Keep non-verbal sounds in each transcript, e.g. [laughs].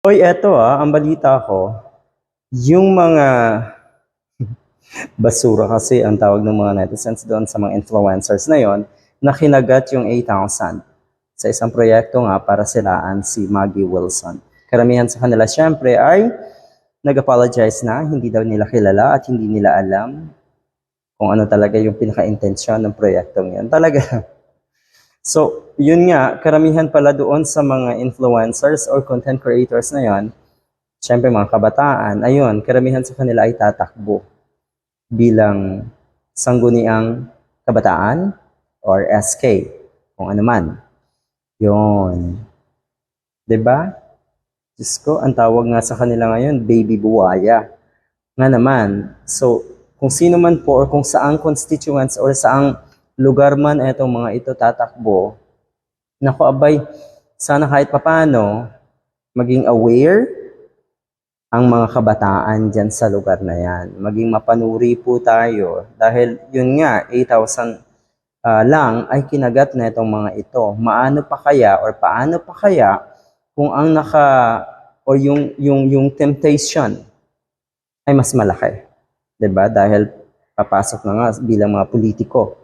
Hoy, eto ah, ang balita ko, yung mga [laughs] basura kasi ang tawag ng mga netizens doon sa mga influencers na yon, na kinagat yung 8,000 sa isang proyekto nga para silaan si Maggie Wilson. Karamihan sa kanila syempre ay nag-apologize na, hindi daw nila kilala at hindi nila alam kung ano talaga yung pinaka-intensyon ng proyektong yun. Talaga. [laughs] So, yun nga, karamihan pala doon sa mga influencers or content creators na yon, syempre mga kabataan, ayun, karamihan sa kanila ay tatakbo bilang sangguniang kabataan or SK, kung ano man. Yun. ba? Diyos ko, ang tawag nga sa kanila ngayon, baby buwaya. Nga naman, so, kung sino man po or kung saang constituents or saang lugar man etong mga ito tatakbo, naku abay, sana kahit papano, maging aware ang mga kabataan dyan sa lugar na yan. Maging mapanuri po tayo dahil yun nga, 8,000 ah, lang ay kinagat na itong mga ito. Maano pa kaya or paano pa kaya kung ang naka or yung yung yung temptation ay mas malaki. 'Di ba? Dahil papasok na nga bilang mga politiko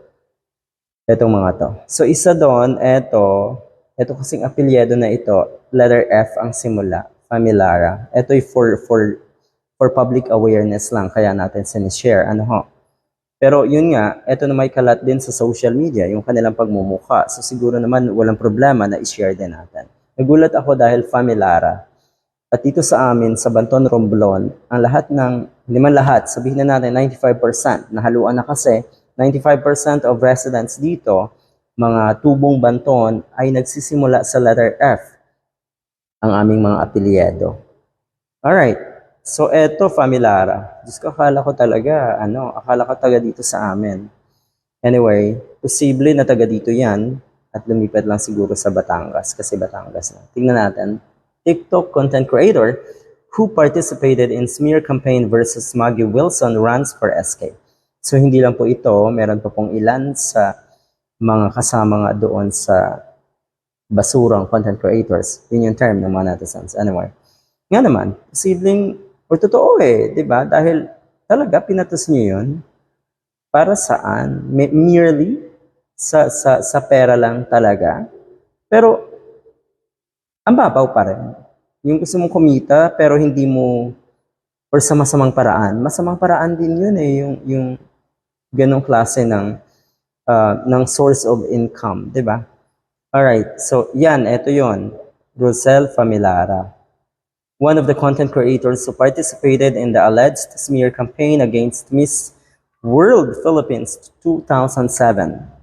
itong mga to. So isa doon, eto, eto kasing apelyido na ito, letter F ang simula, Familara. Ito ay for for for public awareness lang kaya natin sinishare. Ano ho? Pero yun nga, ito na may kalat din sa social media, yung kanilang pagmumuka. So siguro naman walang problema na i-share din natin. Nagulat ako dahil Familara. At dito sa amin, sa Banton Romblon, ang lahat ng, hindi man lahat, sabihin na natin 95%, nahaluan na kasi, 95% of residents dito, mga tubong Banton, ay nagsisimula sa letter F, ang aming mga apelyido. Alright, so eto, Familara. Diyos ko, akala ko talaga, ano, akala ko taga dito sa amin. Anyway, posible na taga dito yan at lumipat lang siguro sa Batangas kasi Batangas na. Tingnan natin. TikTok content creator who participated in smear campaign versus Maggie Wilson runs for SK. So hindi lang po ito, meron pa pong ilan sa mga kasama nga doon sa basurang content creators. Yun yung term ng mga netizens. Anyway, nga naman, posibleng, o totoo eh, di ba? Dahil talaga pinatos niyo yun para saan? Me- merely sa, sa, sa pera lang talaga. Pero, ang babaw pa rin. Yung gusto mong kumita, pero hindi mo, or sa masamang paraan. Masamang paraan din yun eh, yung, yung ganong klase ng, uh, ng source of income, di ba? Alright, so yan, eto yon Rosel Familara. One of the content creators who participated in the alleged smear campaign against Miss World Philippines 2007,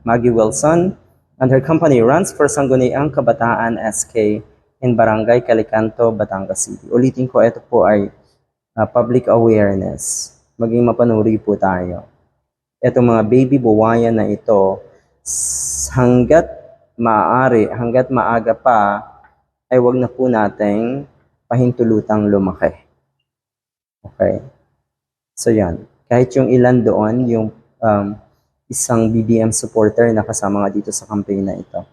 Maggie Wilson, and her company runs for Sangguniang Kabataan SK in Barangay Calicanto, Batangas City. Ulitin ko, ito po ay uh, public awareness. Maging mapanuri po tayo. Itong mga baby buwaya na ito, hanggat maaari, hanggat maaga pa, ay wag na po nating pahintulutang lumaki. Okay? So yan. Kahit yung ilan doon, yung um, isang BBM supporter na kasama nga dito sa campaign na ito,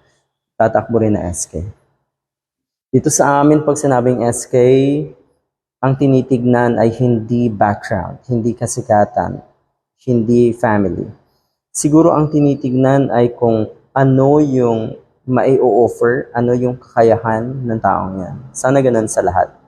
tatakbo rin na SK. Dito sa amin, pag sinabing SK, ang tinitignan ay hindi background, hindi kasikatan, hindi family. Siguro ang tinitignan ay kung ano yung mai-offer, ano yung kakayahan ng taong yan. Sana ganun sa lahat.